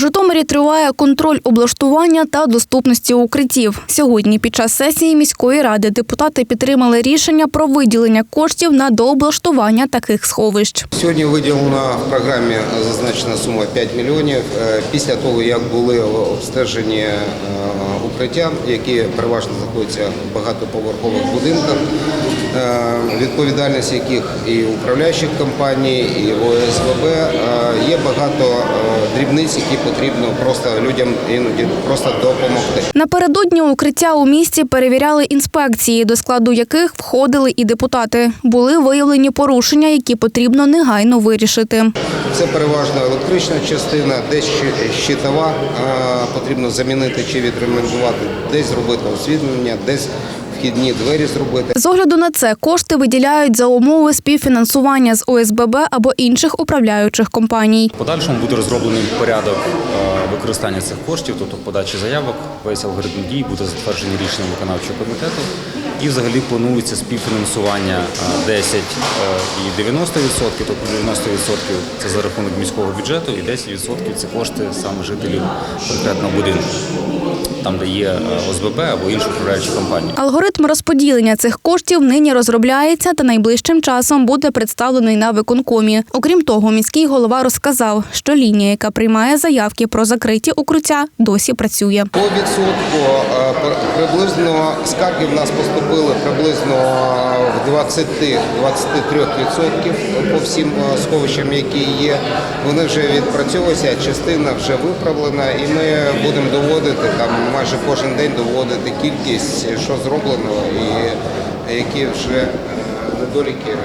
Житомирі триває контроль облаштування та доступності укриттів. Сьогодні під час сесії міської ради депутати підтримали рішення про виділення коштів на дооблаштування таких сховищ. Сьогодні виділена в програмі зазначена сума 5 мільйонів. Е, Після того, як були обстежені е, укриття, які переважно знаходяться в багатоповерхових будинках, відповідальність яких і управляючих компаній, і ОСББ, е, є багато е, дрібниць, які потрібно просто людям іноді просто допомогти. Напередодні укриття у місті перевіряли інспекції, до складу яких входили і депутати. Були виявлені порушення, які потрібно негайно вирішити. Це переважно електрична частина, десь щи- щитова потрібно замінити чи відремонтувати, десь зробити освітлення, десь вхідні двері зробити. З огляду на це кошти виділяють за умови співфінансування з ОСББ або інших управляючих компаній. В подальшому буде розроблений порядок е, використання цих коштів, тобто подачі заявок, весь алгоритм дій буде затверджений рішенням виконавчого комітету. І взагалі планується співфінансування е, 10 е, і 90%, тобто 90% це за рахунок міського бюджету, і 10% це кошти саме жителів конкретного будинку, там де є е, ОСББ або інші управляючі компанії. Алгоритм розподілення цих коштів нині розробляється та найближчим часом буде представлений на виконкомі. Окрім того, міський голова розказав, що лінія, яка приймає заявки про закриті укриття, досі працює. По відсотку е, приблизно скарги в нас поступили приблизно в 20-23% по всім е, сховищам, які є. Вони вже відпрацьовуються, частина вже виправлена, і ми будемо доводити там майже кожен день доводити кількість, що зроблено, і які вже недоліки е,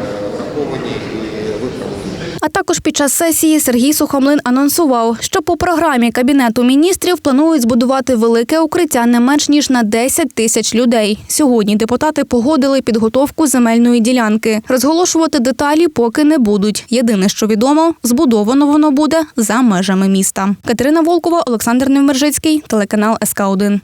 враховані і виправлені. А також під час сесії Сергій Сухомлин анонсував, що по програмі Кабінету міністрів планують збудувати велике укриття не менш ніж на 10 тисяч людей. Сьогодні депутати погодили підготовку земельної ділянки. Розголошувати деталі поки не будуть. Єдине, що відомо, збудовано воно буде за межами міста. Катерина Волкова, Олександр Невмержицький, телеканал СК 1